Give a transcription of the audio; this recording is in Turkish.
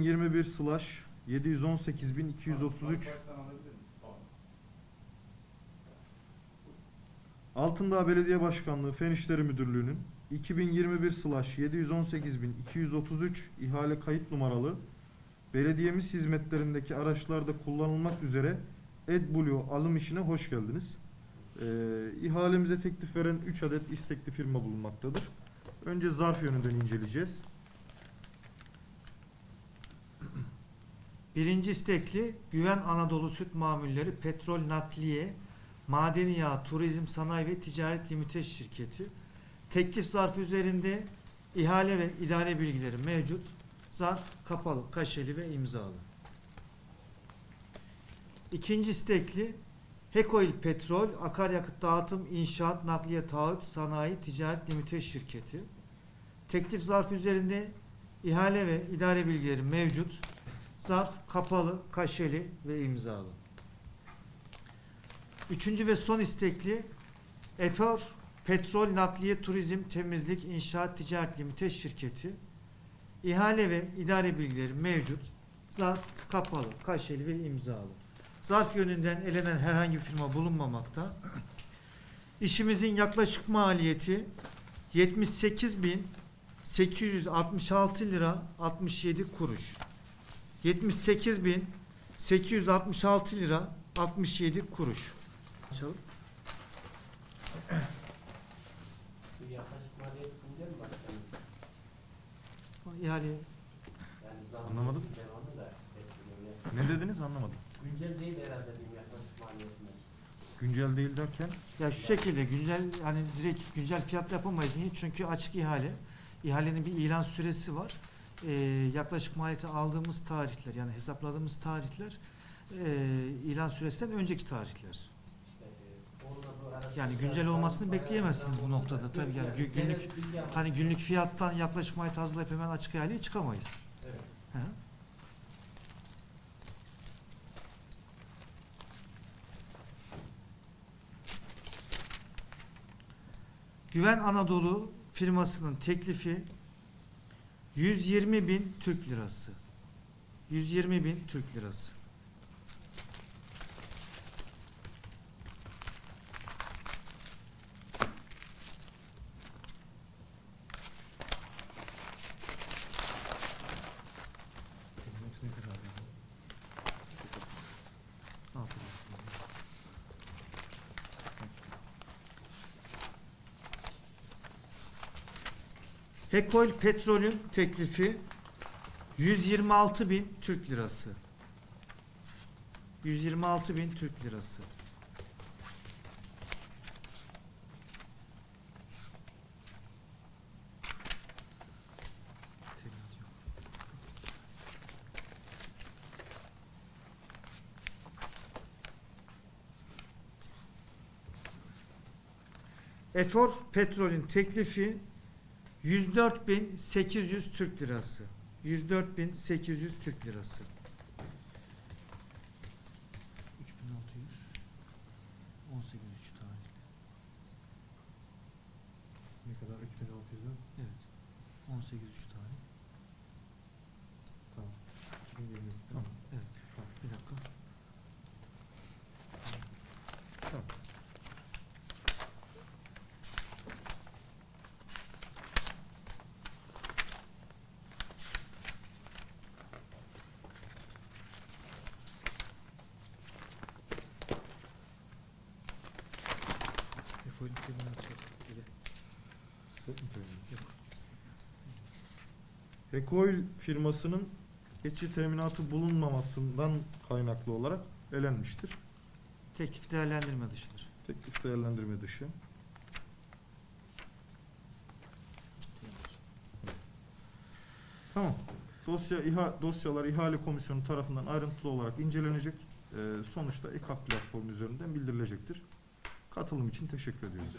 21 slash 718.233 Altındağ Belediye Başkanlığı Fen İşleri Müdürlüğü'nün 2021 slash 718.233 ihale kayıt numaralı belediyemiz hizmetlerindeki araçlarda kullanılmak üzere AdBlue alım işine hoş geldiniz. Ee, ihalemize teklif veren 3 adet istekli firma bulunmaktadır. Önce zarf yönünden inceleyeceğiz. Birinci istekli Güven Anadolu Süt Mamulleri Petrol Nakliye Madeni Yağ Turizm Sanayi ve Ticaret Limited Şirketi. Teklif zarfı üzerinde ihale ve idare bilgileri mevcut. Zarf kapalı, kaşeli ve imzalı. İkinci istekli Hekoil Petrol Akaryakıt Dağıtım İnşaat Nakliye Taahhüt Sanayi Ticaret Limited Şirketi. Teklif zarfı üzerinde ihale ve idare bilgileri mevcut. Zarf kapalı, kaşeli ve imzalı. Üçüncü ve son istekli Efor Petrol Nakliye Turizm Temizlik İnşaat Ticaret Limited Şirketi. İhale ve idare bilgileri mevcut. Zarf kapalı, kaşeli ve imzalı. Zarf yönünden elenen herhangi bir firma bulunmamakta. İşimizin yaklaşık maliyeti 78.866 lira 67 kuruş. 78.866 lira 67 kuruş. Açalım. Yani Anlamadım. Ne dediniz anlamadım. Güncel değil herhalde benim yaklaşık maliyetimiz. Güncel değil derken ya şu şekilde güncel hani direkt güncel fiyat yapamayız. Niye? Çünkü açık ihale. İhalenin bir ilan süresi var. Ee, yaklaşık maliyeti aldığımız tarihler yani hesapladığımız tarihler e, ilan süresinden önceki tarihler. E, Yani güncel olmasını bekleyemezsiniz bu noktada. Tabii yani gü- günlük- Hani günlük fiyattan yaklaşık maliyeti hazırlayıp hemen açık ihaleye çıkamayız. Evet. Hı. Güven Anadolu firmasının teklifi 120 bin Türk lirası. 120 bin Türk lirası. Altı bin. Hekol Petrol'ün teklifi 126 bin Türk lirası. 126 bin Türk lirası. Efor Petrol'ün teklifi 104.800 Türk lirası. 104.800 Türk lirası. 3600 18 3 tarihli. Ne kadar? 3600 mü? Evet. 18 3 tarih. Tamam. 2020. Tamam. Evet. Bir dakika. Tamam. Efor'un teminatı yok. Bile. Söyleyeyim? Hekoil firmasının geçici teminatı bulunmamasından kaynaklı olarak elenmiştir. Teklif değerlendirme dışıdır. Teklif değerlendirme dışı. Tamam. Dosya iha, dosyalar ihale komisyonu tarafından ayrıntılı olarak incelenecek. Ee, sonuçta EKAP platformu üzerinden bildirilecektir. Katılım için teşekkür ediyoruz.